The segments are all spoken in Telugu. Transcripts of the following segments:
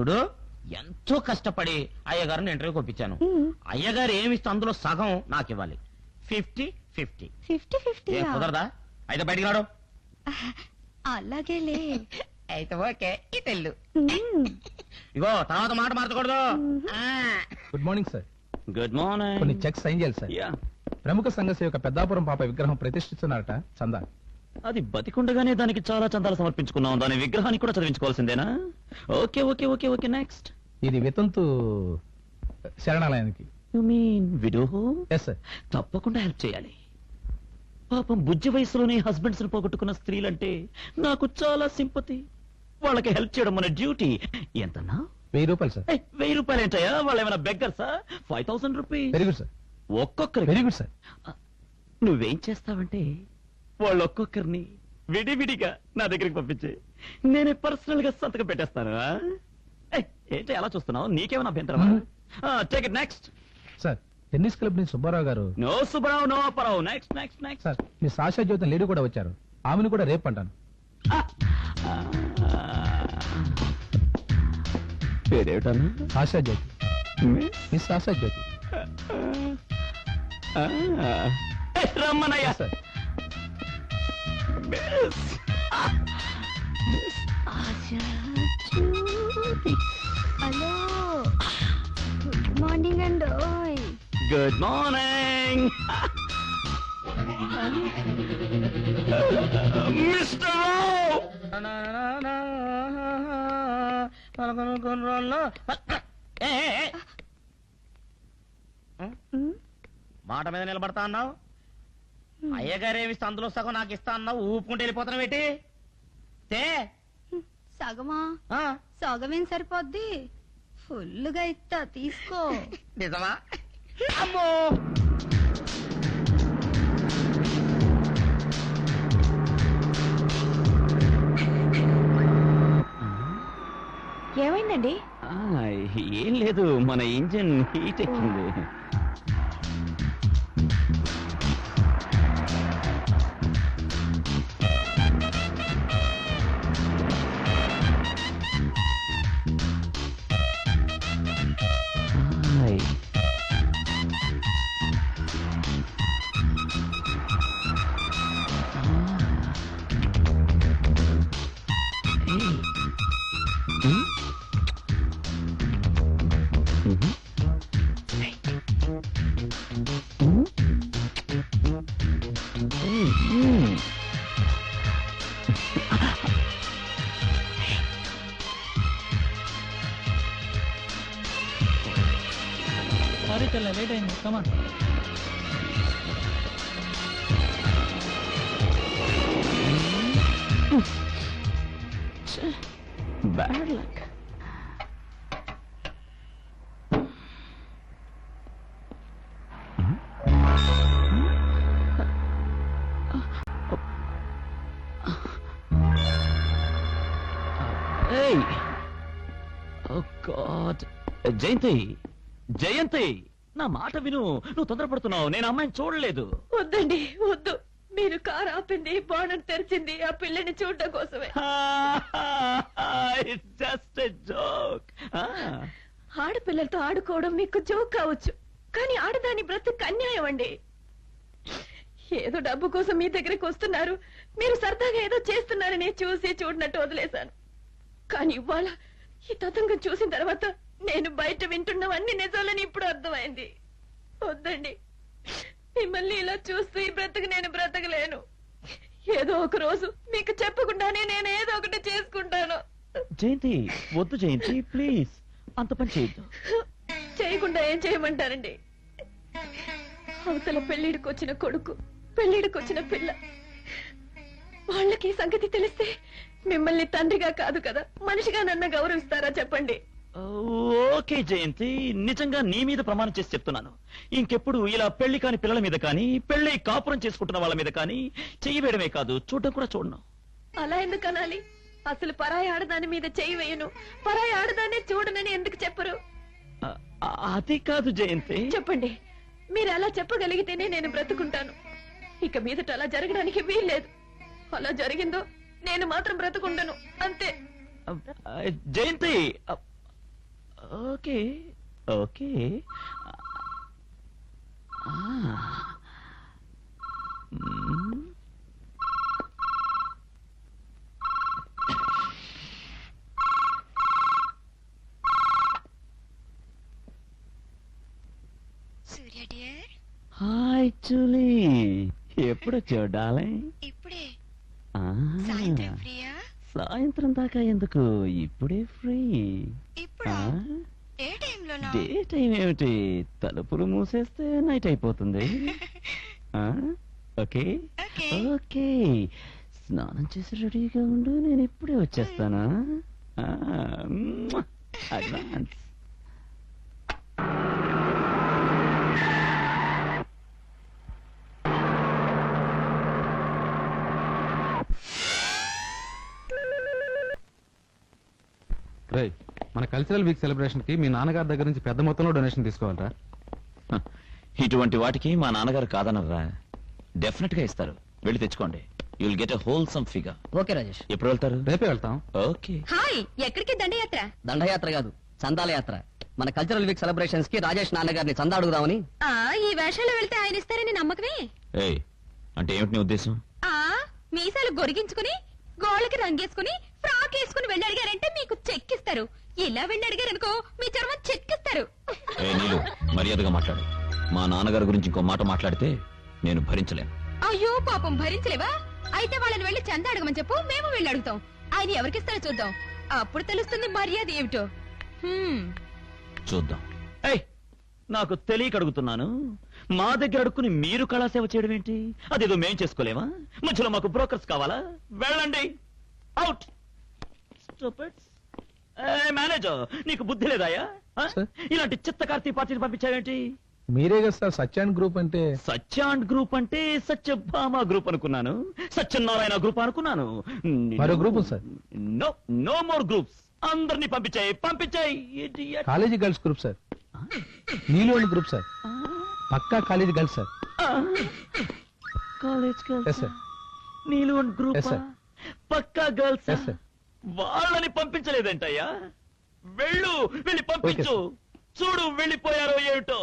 చూడు ఎంతో కష్టపడి అయ్యగారిని ఇంటర్వ్యూకి ఒప్పించాను. అయ్యగారు ఏమి ఇస్తే అందులో సగం నాకు ఇవ్వాలి. Fifty fifty. ఫిఫ్టీ ఫిఫ్టీ ఏం కుదరదా? అయితే బయటికి రాడు. అలాగేలే. అయితే ఓకే ఇగో తర్వాత మాట మార్చకూడదు. గుడ్ మార్నింగ్ సార్ గుడ్ కొన్ని మార్నింగ్ చెక్స్ సైన్ చేయాలి సార్ ప్రముఖ సంఘ సేవక పెద్దాపురం పాప విగ్రహం ప్రతిష్ఠిస్తున్నారట చందా. అది బతికుండగానే దానికి చాలా చందాలు సమర్పించుకున్నాం. దాని విగ్రహానికి కూడా చదివించుకోవాల్సిందేనా? Okay okay okay okay next ఇది వితంతు శరణాలయానికి. You mean widow? Yes sir తప్పకుండా హెల్ప్ చేయాలి. పాపం బుజ్జి వయసులోనే హస్బెండ్స్ పోగొట్టుకున్న స్త్రీలంటే నాకు చాలా సింపతి వాళ్ళకి హెల్ప్ చేయడం మన డ్యూటీ ఎంతన్నా? వెయ్యి రూపాయలు సార్ ఏయ్, వెయ్యి రూపాయలు ఏంటయ్యా? వాళ్ళు ఏమైనా బెగ్గర్సా five thousand rupees very good sir ఒక్కొక్కరికి. వెరీ గుడ్ సార్ నువ్వేం చేస్తావంటే వాళ్ళు ఒక్కొక్కరిని విడివిడిగా నా దగ్గరికి పంపించే నేనే పర్సనల్గా సంతకం పెట్టేస్తాను ఏంటి అలా చూస్తున్నావు? నీకేమైనా అభ్యంతరమా? Take it next sir tennis club నుంచి సుబ్బారావు గారు no Subrao no Aparao next next next sir మీ సాషా జ్యోతి లేడీ కూడా వచ్చారు. ఆమెను కూడా రేపు అంటాను. పేరేటన్నా Sasha Jyoti. Miss Sasha Jyoti. రమ్మనయ్యా. Sir miss hello good morning and ఓయ్ గుడ్ మార్నింగ్ మిస్టర్. మాట మీద నిలబడతా అన్నావు? అయ్యగారు ఏమి ఇస్తే అందులో సగం నాకు ఇస్తా అన్నావు? ఊపుకుంటూ వెళ్ళిపోతున్నావు ఏంటి? తే. సగమా? ఆ, సగమేం సరిపోద్ది? ఫుల్లుగా ఇస్తా తీసుకో. నిజమా? అమ్మో! ఏమైందండి? ఏం లేదు మన ఇంజిన్ హీట్ ఎక్కింది. సారీ తెల్ల లేట్ అయింది కమాన్ Bad luck. Jayanthi Jayanthi నా మాట విను. నువ్వు తొందరపడుతున్నావు. నేను అమ్మాయిని చూడలేదు. వద్దండి వద్దు. మీరు కారు ఆపింది బాణం తెరిచింది ఆ పిల్లని చూడటం కోసమే. జస్ట్ జోక్ ఆడపిల్లలతో ఆడుకోవడం మీకు జోక్ కావచ్చు. కానీ ఆడదాని బ్రతుకు అన్యాయం అండి. ఏదో డబ్బు కోసం మీ దగ్గరికి వస్తున్నారు. మీరు సరదాగా ఏదో చేస్తున్నారని చూసి చూడనట్టు వదిలేశాను. కానీ ఇవాళ ఈ తతంగం చూసిన తర్వాత నేను బయట వింటున్నవన్నీ నిజాలని ఇప్పుడు అర్థమైంది. వద్దండి. మిమ్మల్ని ఇలా చూస్తూ ఈ బ్రతుకు నేను బ్రతకలేను. ఏదో ఒక రోజు మీకు చెప్పకుండానే నేను ఏదో ఒకటి చేసుకుంటాను. జయంతి వద్దు జయంతి ప్లీజ్. అంత పని చేయొద్దు. చేయకుండా ఏం చేయమంటారండి? అవతల పెళ్ళిడికి వచ్చిన కొడుకు పెళ్ళిడికి వచ్చిన పిల్ల. వాళ్ళకి ఈ సంగతి తెలిస్తే మిమ్మల్ని తండ్రిగా కాదు కదా మనిషిగా నన్ను గౌరవిస్తారా చెప్పండి? ఓకే జయంతి. నిజంగా నీ మీద ప్రమాణం చేసి చెప్తున్నాను. ఇంకెప్పుడు ఇలా పెళ్ళి కాని పిల్లల మీద కానీ పెళ్ళి కాపురం చేసుకుంటున్న వాళ్ళ మీద కానీ చెయ్యి వేయడమే కాదు చూడడం కూడా చూడను. అలా ఎందుకు అనాలి? అసలు పరాయి ఆడదాని మీద చెయ్యి వేయను. పరాయి ఆడదాన్ని చూడనని ఎందుకు చెప్పరు? అది కాదు జయంతి. చెప్పండి. మీరు అలా చెప్పగలిగితేనే నేను బ్రతుకుంటాను. ఇక మీదట అలా జరగడానికి వీల్లేదు. అలా జరిగిందో నేను మాత్రం బ్రతుకుండను. అంతే. Jayanthi okay okay. Surya dear. Hi Julie ఎప్పుడు డార్లింగ్? ఇప్పుడే. ఫ్రీయా సాయంత్రం దాకా ఎందుకు? ఇప్పుడే ఫ్రీ. ఇప్పుడా డే టైం ఏమిటి? తలుపులు మూసేస్తే నైట్ అయిపోతుంది. ఆ? ఓకే? ఓకే. ఓకే. స్నానం చేసి రెడీగా ఉండు నేను ఇప్పుడే వచ్చేస్తానా. ఆ, మ్మ్. అడ్వాన్స్. రై మన కల్చరల్ వీక్ సెలబ్రేషన్కి మీ నాన్నగారి దగ్గర నుంచి పెద్ద మొత్తంలో డొనేషన్ తీసుకోవాలరా. ఇటువంటి వాటికి మా నాన్నగారు కాదనరా. డెఫినెట్గా ఇస్తారు. వెళ్ళి తెచ్చుకోండి. You'll get a wholesome figure okay Rajesh. ఎప్పుడు వెళ్తారు? రేపే వెళ్తాం. ఓకే. హాయ్ ఎక్కడికి దండయాత్ర? దండయాత్ర కాదు చందాల యాత్ర మన కల్చరల్ వీక్ సెలబ్రేషన్స్కి రాజేష్ నాన్నగారిని చందా అడుగుదామని ఆ ఈ వేషాలు వెళ్తే ఆయన ఇస్తారని నమ్మకమే? ఏయ్ అంటే ఏమిటి నీ ఉద్దేశం? ఆ మీసాలు గొరిగించుకుని గోళ్ళకి రంగేసుకుని ఫ్రాక్ వేసుకుని వెళ్ళి అడిగారంటే మీకు చెక్కిస్తారు. ఇలా వెళ్ళి అడిగారనుకో మీ చర్మం చెక్కిస్తారు. ఏ నీలు మర్యాదగా మాట్లాడు. మా నాన్నగారి గురించి ఇంకో మాట మాట్లాడితే నేను భరించలేను. అయ్యో పాపం భరించలేవా? అయితే వాళ్ళని వెళ్ళి చంద అడగమని చెప్పు మేము వెళ్ళి అడుగుతాం. ఆయన ఎవరికిస్తారో చూద్దాం. అప్పుడు తెలుస్తుంది మర్యాద ఏమిటో. హ్మ్. చూద్దాం. ఏయ్ నాకు తెలియక అడుగుతున్నాను. మా దగ్గర అడుక్కుని మీరు కళాసేవ చేయడం ఏంటి? అదేదో మేం చేసుకోలేమా? మధ్యలో మాకు బ్రోకర్స్ కావాలా? వెళ్ళండి. అవుట్. మేనేజర్ నీకు బుద్ధి లేదాయా. ఇలాంటి చిత్త కార్తీ పార్టీని పంపించావేంటి మీరే కదా సార్ సత్యాన్ గ్రూప్ అంటే సత్యాండ్ గ్రూప్ అంటే సత్యభామ గ్రూప్ అనుకున్నాను సత్యనారాయణ గ్రూప్ అనుకున్నాను మరో ఉంది, sir. No no more groups అందరినీ పంపించాయి పంపించాయి. కాలేజీ గర్ల్స్ గ్రూప్ సార్ అని గ్రూప్ సార్ పక్కా college girls sir college girls sir. నీళ్ళు గ్రూప్. పక్కా గర్ల్స్ sir. వాళ్ళని పంపించలేదంటయ్యా. వెళ్ళు వెళ్ళి పంపించు. చూడు వెళ్ళిపోయారో ఏమిటో.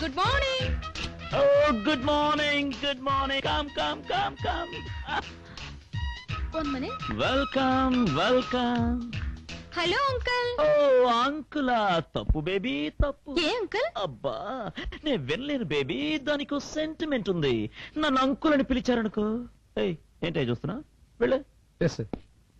Good morning oh good morning good morning come come come come one minute welcome welcome hello uncle. Oh అంకులా తప్పు బేబీ తప్పు. ఏ అంకల్? అబ్బా నేను వినలేను బేబీ దానికి సెంటిమెంట్ ఉంది. నన్ను అంకుల్ అని పిలిచారనుకో. ఏయ్ ఏంటో చూస్తున్నా? వెళ్ళు. ఎస్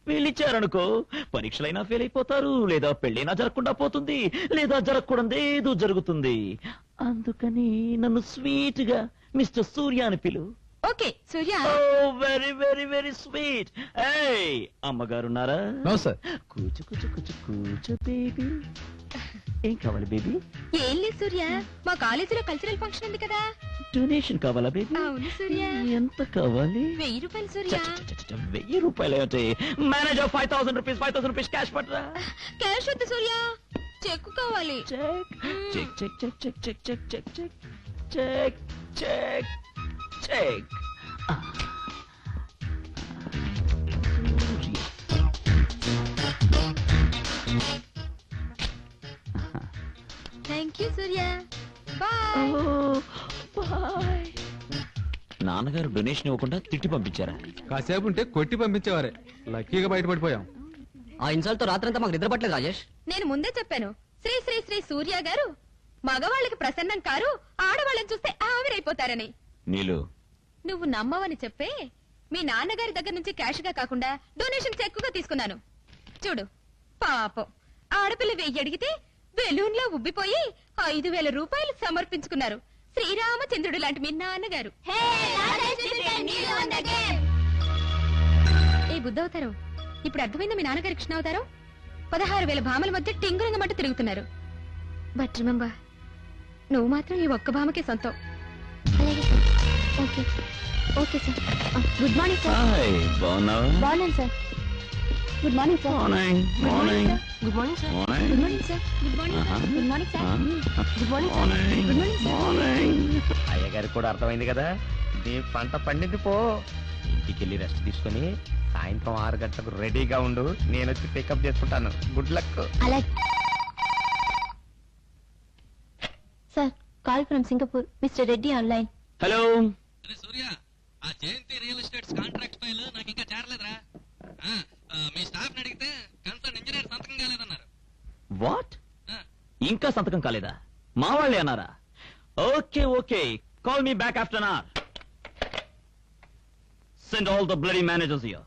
పిలిచారనుకో. పరీక్షలైనా ఫెయిల్ అయిపోతారు లేదా పెళ్ళైనా జరగకుండా పోతుంది లేదా జరగకూడదు ఏదో జరుగుతుంది. అందుకని నన్ను స్వీట్గా మిస్టర్ సూర్య అని పిలు. Okay Surya. Oh very very very sweet. ఏయ్ అమ్మగారున్నారా? No sir. కూచు కూచు కూచు కూచు బేబీ. ఏం కావాలి బేబీ? ఏం లేదు సూర్య. మా కాలేజీలో కల్చరల్ ఫంక్షన్ ఉంది కదా. డొనేషన్ కావాలా బేబీ? అవును సూర్య. ఎంత కావాలి? వెయ్యి రూపాయలు సూర్య. వెయ్యి రూపాయలు ఏమిటి? Manager five thousand rupees five thousand rupees cash పట్టరా? క్యాష్ వద్దు సూర్య. చెక్కు కావాలి. Cheque cheque cheque cheque cheque cheque cheque cheque cheque cheque cheque thank you Surya bye bye నాన్నగారు డొనేషన్ ఇవ్వకుండా తిట్టి పంపించారా? కాసేపు ఉంటే కొట్టి పంపించేవారే. లక్కీగా బయటపడిపోయాం. ఆ ఇన్సల్ట్తో రాత్రంతా మాకు నిద్ర పట్టలేదు రాజేష్. నేను ముందే చెప్పాను. శ్రీ శ్రీ శ్రీ సూర్య గారు మగవాళ్ళకి ప్రసన్నం కారు ఆడవాళ్ళని చూస్తే ఆవిరైపోతారని. నీలు నువ్వు నమ్మవని చెప్పే మీ నాన్నగారి దగ్గర నుంచి క్యాష్గా కాకుండా డొనేషన్ చెక్కుగా తీసుకున్నాను. చూడు పాపం. ఆడపిల్ల వెయ్యి అడిగితే బెలూన్లో ఉబ్బిపోయి ఐదు వేల రూపాయలు సమర్పించుకున్నారు. శ్రీరామచంద్రుడు లాంటి మీ నాన్నగారు. ఏ బుద్ధవతారం? ఇప్పుడు అర్థమైందా మీ నాన్నగారి కృష్ణావతారం? పదహారు వేల భామల మధ్య టింగురంగమంటూ తిరుగుతున్నారు. బట్ రిమెంబర్ నువ్వు మాత్రం ఈ ఒక్క భామకే సొంతం. Okay. Okay sir. Good morning sir. Hi బాగున్నావా? బాగున్నాను sir. Good morning sir. Morning morning good morning sir. Morning. Good morning sir. Good morning sir. Good morning sir. Good morning sir. Morning. Good morning sir. Morning. అయ్యగారికి కూడా అర్థమైంది కదా. నీ పంట పండింది పో. ఇంటికి వెళ్ళి రెస్ట్ తీసుకుని సాయంత్రం ఆరు గంటలకు రెడీగా ఉండు. నేను వచ్చి పికప్ చేసుకుంటాను. Good luck sir call from Singapore. Mister Reddy online. Hello. Surya ఆ Jayanthi real estates contract file నాకు ఇంకా చేరలేదురా. మీ స్టాఫ్ అడిగితే కన్సర్న్ ఇంజనీర్ సంతకం కాలేదన్నారు. వాట్? ఇంకా సంతకం కాలేదా? మా వాళ్ళే అన్నారా? Okay okay. Call me back after an hour. Send all the bloody managers here